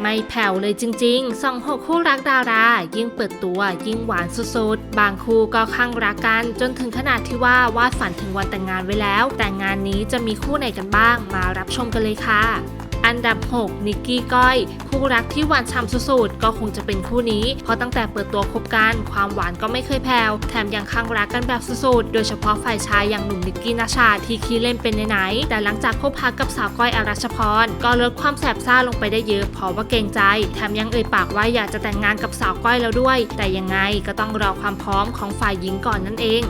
ไม่แผ่วเลยจริงๆสองหกคู่รักดารา ยิ่งเปิดตัวยิ่งหวานสุดๆ บางคู่ก็ข้างรักกัน จนถึงขนาดที่ว่าวาดฝันถึงวันแต่งงานไว้แล้ว แต่งานนี้จะมีคู่ไหนกันบ้างมารับชมกันเลยค่ะ อันดับ 6 นิกกี้ก้อย คู่รักที่หวานฉ่ำสุดๆ ก็คงจะเป็นคู่นี้ เพราะตั้งแต่เปิดตัวคบกันความหวานก็ไม่เคยแผ่วแถมยังข้างรักกันแบบสุดๆ โดยเฉพาะฝ่ายชายอย่างหนุ่มนิกกี้นาชาที่ขี้เล่นเป็นไหนๆแต่หลังจากคบหากับสาวก้อยอรัชพร ก็ลดความแสบซ่าลงไปได้เยอะเพราะว่าเกรงใจ แถมยังเอ่ยปากว่าอยากจะแต่งงานกับสาวก้อยแล้วด้วย แต่ยังไงก็ต้องรอความพร้อมของฝ่ายหญิงก่อนนั่นเอง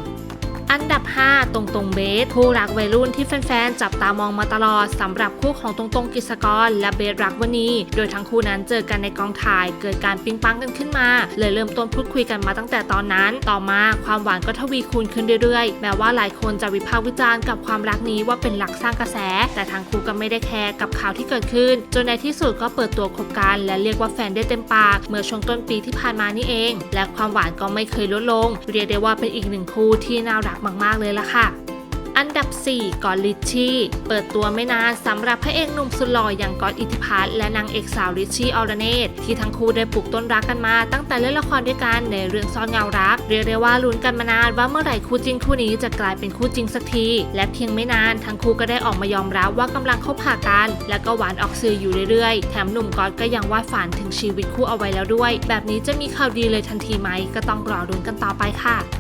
อันดับ 5 ตรงตรงเบสคู่รักวัยรุ่นที่แฟนๆ จับตามองมาตลอดสำหรับคู่ของตรงตรงกิจกร และเบสรักวนีโดยทั้งคู่นั้นเจอกันในกองถ่าย เกิดการปิ๊งปังกันขึ้นมา เลยเริ่มต้นพูดคุยกันมาตั้งแต่ตอนนั้น ต่อมาความหวานก็ทวีคูณขึ้นเรื่อยๆ แม้ว่าหลายคนจะวิพากษ์วิจารณ์กับความรักนี้ว่าเป็นหลักสร้างกระแส แต่ทั้งคู่ก็ไม่ได้แคร์กับข่าวที่เกิดขึ้น จนในที่สุดก็เปิดตัวคบกัน และเรียกว่าแฟนได้เต็มปาก เมื่อช่วงต้นปีที่ผ่านมานี่เอง และความหวานก็ไม่เคยลดลง เรียกได้ว่าเป็นอีกหนึ่งคู่ที่น่ารักมาก ๆ เลยล่ะค่ะ อันดับ 4ก่อนลิชชี่เปิดตัวไม่นานสำหรับพระเอกหนุ่มสุดหล่ออย่างก๊อตอิทธิพัฒน์และนางเอกสาวลิชชี่ออรเนตที่ทั้งคู่ได้ปลูกต้นรักกันมา ตั้งแต่เล่นละครด้วยกันในเรื่องซ่อนเงารัก เรียกได้ว่าลุ้นกันมานานว่าเมื่อไหร่คู่จริงคู่นี้จะกลายเป็นคู่จริงสักที และเพียงไม่นานทั้งคู่ก็ได้ออกมายอมรับว่ากำลังคบหากัน และก็หวานออกสื่ออยู่เรื่อยๆ แถมหนุ่มก๊อตก็ยังวาดฝันถึงชีวิตคู่เอาไว้แล้วด้วย แบบนี้จะมีข่าวดีเลยทันทีไหมก็ต้องรอลุ้นกันต่อไปค่ะ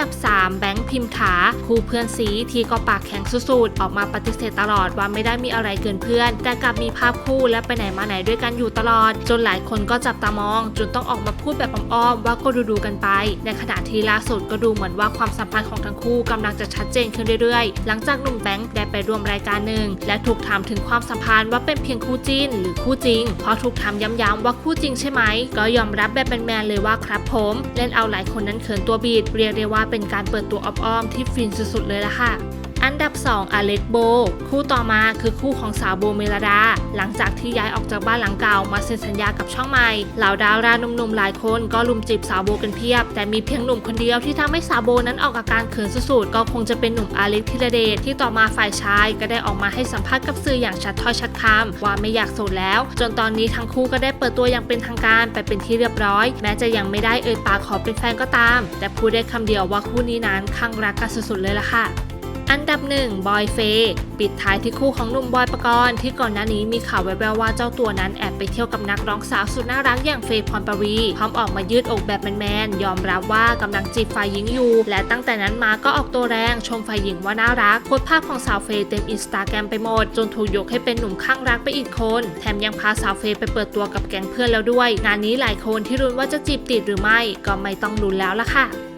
ดับ 3 แบงค์พิมถาคู่เพื่อนซีที่ก็ปากแข็งสุดๆ ออกมาปฏิเสธตลอดว่าไม่ได้มีอะไรเกินเพื่อน แต่กลับมีภาพคู่และไปไหนมาไหนด้วยกันอยู่ตลอด จนหลายคนก็จับตามอง จนต้องออกมาพูดแบบอ้อมๆว่าก็ดูๆกันไป ในขณะที่ล่าสุดก็ดูเหมือนว่าความสัมพันธ์ของทั้งคู่กำลังจะชัดเจนขึ้นเรื่อยๆ หลังจากหนุ่มแบงค์ได้ไปร่วมรายการหนึ่งและถูกถามถึงความสัมพันธ์ว่าเป็นเพียงคู่จิ้น หรือคู่จริงพอถูกถามย้ำๆว่าคู่จริงใช่ไหมก็ยอมรับแบบแมนๆเลยว่าครับผม เล่นเอาหลายคนนั้นเขินตัวบีดเรียกได้ว่าเป็นการเปิดตัวอ้อมๆที่ฟินสุดๆเลยละค่ะ อันดับ 2 อเล็กโบ คู่ต่อมาคือคู่ของสาวโบเมลดา หลังจากที่ย้ายออกจากบ้านหลังเก่ามาเซ็นสัญญากับช่องใหม่เหล่าดาราหนุ่มๆหลายคนก็ลุมจีบสาวโบกันเพียบ แต่มีเพียงหนุ่มคนเดียวที่ทำให้สาวโบนั้นออกอาการเขินสุดๆก็คงจะเป็นหนุ่มอาเล็กธีรเดชที่ต่อมาฝ่ายชายก็ได้ออกมาให้สัมภาษณ์กับสื่ออย่างชัดถ้อยชัดคำว่าไม่อยากโสดแล้ว จนตอนนี้ทั้งคู่ก็ได้เปิดตัวอย่างเป็นทางการไปเป็นที่เรียบร้อย แม้จะยังไม่ได้เอ่ยปากขอเป็นแฟนก็ตาม แต่พูดได้คำเดียวว่าคู่นี้นั้นข้างรักกันสุดๆเลยล่ะค่ะ อันดับหนึ่งบอยเฟย์ปิดท้ายที่คู่ของหนุ่มบอยปกรณ์ที่ก่อนหน้านี้มีข่าวแววๆว่าเจ้าตัวนั้นแอบไปเที่ยวกับนักร้องสาวสุดน่ารักอย่างเฟย์พรปวีพร้อมออกมายืดอกแบบแมนๆยอมรับว่ากำลังจีบฝ่ายหญิงอยู่ และตั้งแต่นั้นมาก็ออกตัวแรงชมฝ่ายหญิงว่าน่ารักโพสภาพของสาวเฟย์เต็มอินสตาแกรมไปหมด จนถูกยกให้เป็นหนุ่มข้างรักไปอีกคน แถมยังพาสาวเฟย์ไปเปิดตัวกับแก๊งเพื่อนแล้วด้วย งานนี้หลายคนที่รุ้นว่าจะจีบติดหรือไม่ก็ไม่ต้องลุ้นแล้วล่ะค่ะ